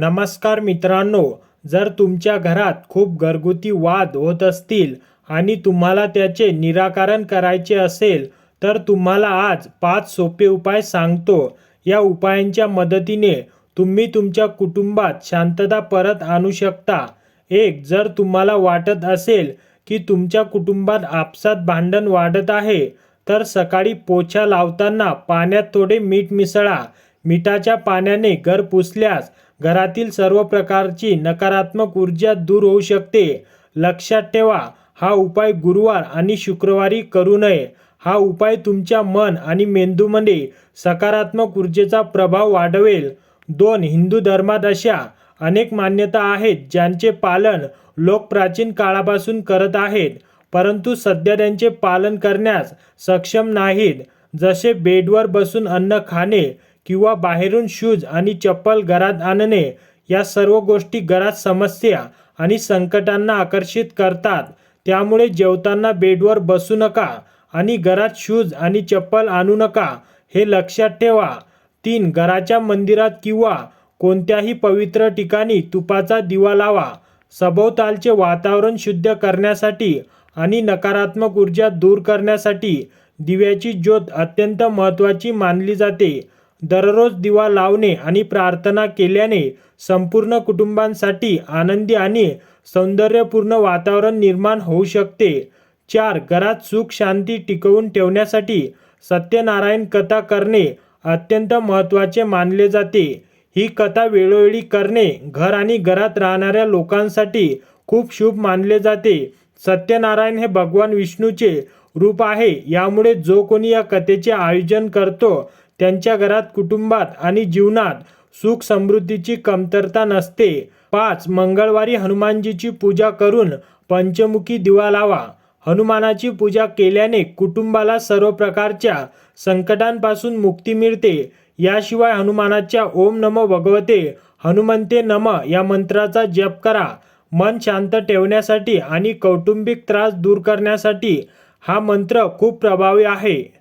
नमस्कार मित्रांनो जर तुमच्या घरात खूप घरगुती वाद होत असतील आणि तुम्हाला त्याचे निराकरण करायचे असेल तर तुम्हाला आज पाच सोपे उपाय सांगतो. या उपायांच्या मदतीने तुम्ही तुमच्या कुटुंबात शांतता परत आणू शकता. एक जर तुम्हाला वाटत असेल की तुमच्या कुटुंबात आपसात भांडण वाढत आहे तर सकाळी पोछा लावताना पाण्यात थोडे मीठ मिसळा. मिठाच्या पाण्याने घर पुसल्यास घरातील सर्व प्रकारची नकारात्मक ऊर्जा दूर होऊ शकते. लक्षात ठेवा हा उपाय गुरुवार आणि शुक्रवारी करू नये. हा उपाय तुमच्या मन आणि मेंदूमध्ये सकारात्मक ऊर्जेचा प्रभाव वाढवेल. दोन हिंदू धर्मात अशा अनेक मान्यता आहेत ज्यांचे पालन लोक प्राचीन काळापासून करत आहेत परंतु सध्या त्यांचे पालन करण्यास सक्षम नाहीत. जसे बेडवर बसून अन्न खाणे किंवा बाहेरून शूज आणि चप्पल घरात आणणे या सर्व गोष्टी घरात समस्या आणि संकटांना आकर्षित करतात. त्यामुळे जेवताना बेडवर बसू नका आणि घरात शूज आणि चप्पल आणू नका हे लक्षात ठेवा. तीन घराच्या मंदिरात किंवा कोणत्याही पवित्र ठिकाणी तुपाचा दिवा लावा. सभोवतालचे वातावरण शुद्ध करण्यासाठी आणि नकारात्मक ऊर्जा दूर करण्यासाठी दिव्याची ज्योत अत्यंत महत्त्वाची मानली जाते. दररोज दिवा लावणे आणि प्रार्थना केल्याने संपूर्ण कुटुंबांसाठी आनंदी आणि सौंदर्यपूर्ण वातावरण निर्माण होऊ शकते. चार घरात सुख शांती टिकवून ठेवण्यासाठी सत्यनारायण कथा करणे अत्यंत महत्त्वाचे मानले जाते. ही कथा वेळोवेळी करणे घर आणि घरात राहणाऱ्या लोकांसाठी खूप शुभ मानले जाते. सत्यनारायण हे भगवान विष्णूचे रूप आहे. यामुळे जो कोणी या कथेचे आयोजन करतो त्यांच्या घरात कुटुंबात आणि जीवनात सुख समृद्धीची कमतरता नसते. पाच मंगळवारी हनुमानजीची पूजा करून पंचमुखी दिवा लावा. हनुमानाची पूजा केल्याने कुटुंबाला सर्व प्रकारच्या संकटांपासून मुक्ती मिळते. याशिवाय हनुमानाच्या ओम नमो भगवते हनुमंते नम या मंत्राचा जप करा. मन शांत ठेवण्यासाठी आणि कौटुंबिक त्रास दूर करण्यासाठी हा मंत्र खूप प्रभावी आहे.